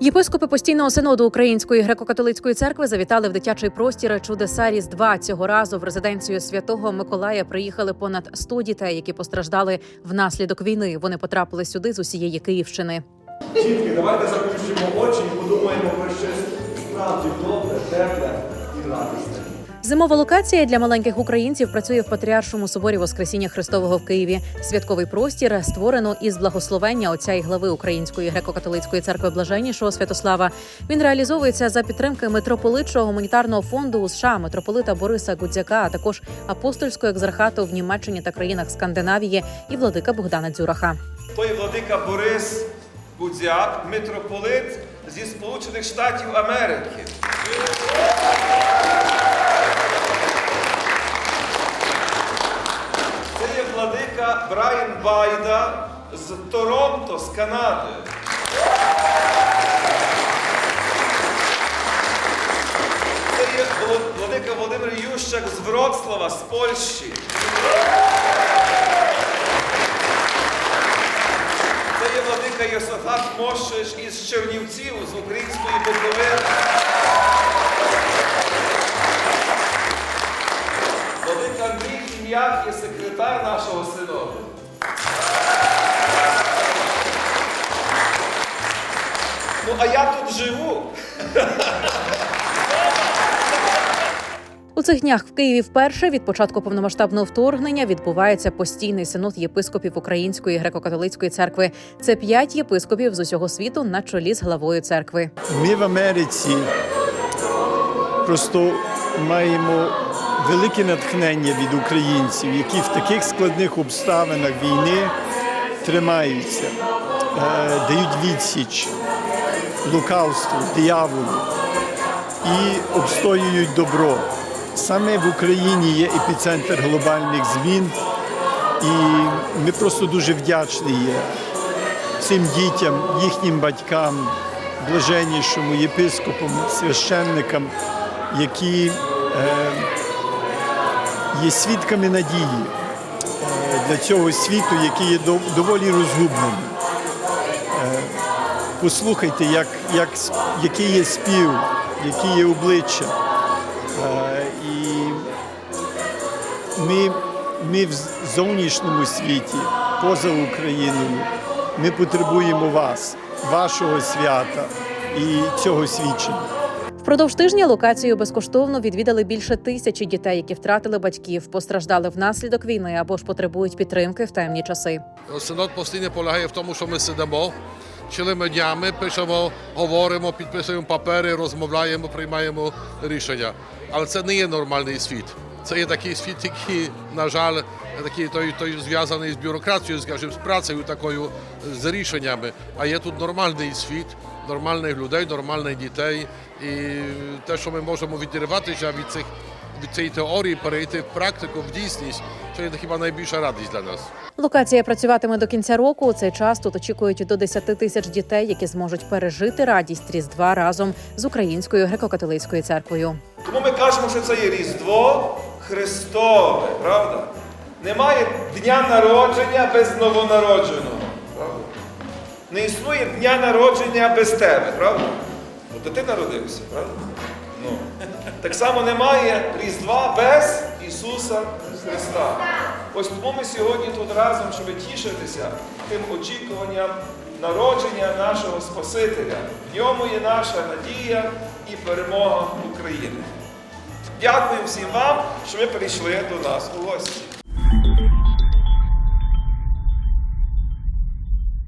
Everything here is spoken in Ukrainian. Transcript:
Єпископи постійного синоду Української греко-католицької церкви завітали в дитячий простір чудеса Різдва. Цього разу в резиденцію святого Миколая приїхали понад 100 дітей, які постраждали внаслідок війни. Вони потрапили сюди з усієї Київщини. Дітки, давайте заплющимо очі і подумаємо про щось справді добре, тепле і радісне. Зимова локація для маленьких українців працює в Патріаршому соборі Воскресіння Христового в Києві. Святковий простір створено із благословення отця і глави Української греко-католицької церкви Блаженнішого Святослава. Він реалізовується за підтримки митрополитчого гуманітарного фонду у США, митрополита Бориса Гудзяка, а також апостольського екзархату в Німеччині та країнах Скандинавії і владика Богдана Дзюраха. Той владика Борис Гудзяк, митрополит зі Сполучених Штатів Америки. Брайан Байда з Торонто, з Канади. Це є владика Володимир Ющак з Вроцлава, з Польщі. Це є владика Йосафат Мошиш із Чернівців, з української Буковини. Владика Андрій Хім'як є секретар нашого синоду. Ну, а я тут живу. У цих днях в Києві вперше від початку повномасштабного вторгнення відбувається постійний синод єпископів Української греко-католицької церкви. Це п'ять єпископів з усього світу на чолі з главою церкви. Ми в Америці просто маємо велике натхнення від українців, які в таких складних обставинах війни тримаються, е, дають відсіч лукавству, дияволу і обстоюють добро. Саме в Україні є епіцентр глобальних змін, і ми просто дуже вдячні є цим дітям, їхнім батькам, блаженнішому єпископам, священникам, які е, є свідками надії е, для цього світу, який є доволі розгублений. Послухайте, як, як, який є спів, які є обличчя. Е, і ми, ми в зовнішньому світі, поза Україною, ми потребуємо вас, вашого свята і цього свідчення. Впродовж тижня локацію безкоштовно відвідали більше тисячі дітей, які втратили батьків, постраждали внаслідок війни або ж потребують підтримки в темні часи. Синод постійно полягає в тому, що ми сидимо цілими днями, пишемо, говоримо, підписуємо папери, розмовляємо, приймаємо рішення. Але це не є нормальний світ. Це є такий світ, який, на жаль, такий той, той зв'язаний з бюрократією, скажімо, з працею такою, з рішеннями. А є тут нормальний світ, нормальних людей, нормальних дітей. І те, що ми можемо відірватися від цих від цієї теорії, перейти в практику, в дійсність, це є хіба найбільша радість для нас. Локація працюватиме до кінця року. У цей час тут очікують до 10 тисяч дітей, які зможуть пережити радість Різдва разом з Українською греко-католицькою церквою. Тому ми кажемо, що це є Різдво Христове, правда? Немає дня народження без новонародженого. Правда? Не існує дня народження без тебе, правда? Бо ти народився, правда? Ну. Так само немає Різдва без Ісуса Христа. Ось тому ми сьогодні тут разом, щоб тішитися тим очікуванням народження нашого Спасителя. В ньому є наша надія і перемога України. Дякую всім вам, що ви прийшли до нас у гості.